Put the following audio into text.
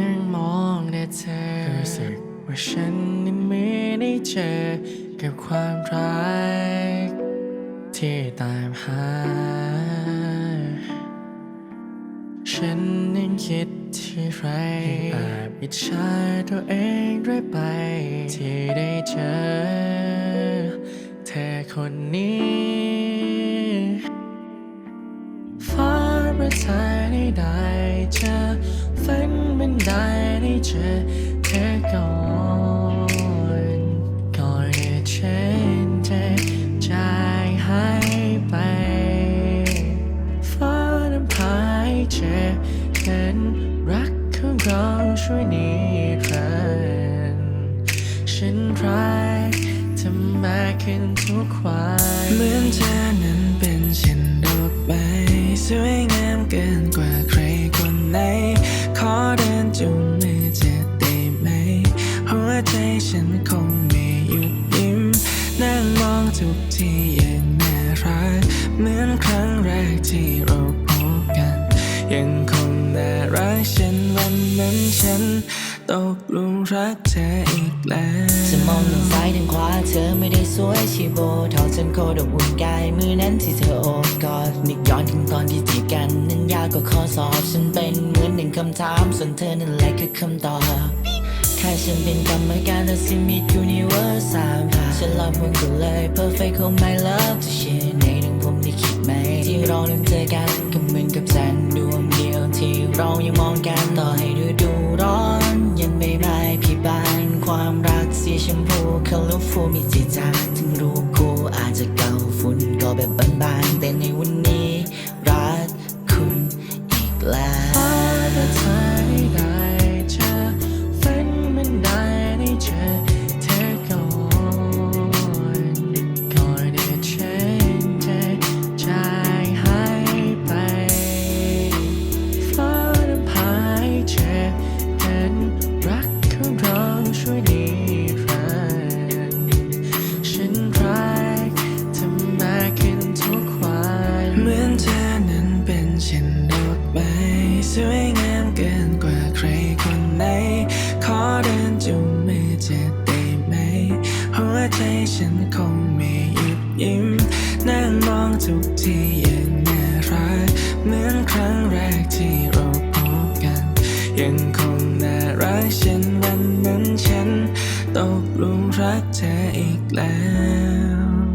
นั้นมองแต่เธอรู้สึกว่าฉันนั้นไม่ได้เจอกับความรักที่ตามหา ฉันนั้นคิดที่ไรแอบอิจฉาตัวเองด้วยไป ที่ได้เจอเธอคนนี้ฟ้าประทานให้ได้เจอ ฝันมันได้ได้เจอเธอก่อนก่อนที่ฉันจะจายหายไปฟ้านำพาให้เจอกันรักของเราช่วยนิรันดร์ฉันรักเธอมากขึ้นทุกวันเหมือนเธอนั้นเป็นเช่นดอกไม้สวยงามเกินกว่าใครคนไหน ขอเดินจุงมือจะได้ไหม หัวใจฉันคงไม่หยุดยิ้ม นั่งมองทุกทีอย่างน่ารัก เหมือนครั้งแรกที่เราพบกัน ยังคงน่ารักเช่นวันนั้นฉันตกหลุมรักเธออีกแล้วจะมองทางซ้ายทางขวาเธอไม่ได้สวยชีโบเท่าฉันโคตรอบอุ่นกายมือนั้นที่เธอโอบกอดนึกย้อนถึงตอนที่จีบ กันนั้นยากกว่าข้อสอบฉันเป็นเหมือนหนึ่งคำถามส่วนเธอนั่นแหละคือคำตอบแค่ฉันเป็นกรรมการและสิมิตยูนิเวอร์สามผ่าฉันรอพุ่งกันเลย perfect oh my love จะเชื่อในถึงผมที่คิดไหม ที่เรานั้นเจอกันก็เหมือนกับแสนดวงเดียวที่เรายังมองกันต่อให้ฤดูร้อนยังไม่บพี่บานความรักสีชมพู colorful มีจิตจางถึงรูปคู่อาจจะเก่าฝุ่นก็แบบบานๆแต่ในวันนี้ แล้วฟ้าประทานให้ได้เฝันมันได้ได้เจอเธอก่อนก่อนที่ฉันจะจหายไปฟ้านำพาให้เจอกันรักของเราช่วยนิรันดร์ฉันรักเธอมากขึ้นทุกวันเหมือนเธอ ไหน ขอเดินจุงมือจะได้ไหม หัวใจฉันคงไม่หยุดยิ้ม นั่งมองทุกทีอย่างน่ารัก เหมือนครั้งแรกที่เราพบกัน ยังคงน่ารักเช่นวันนั้นฉันตกลุมรักเธออีกแล้ว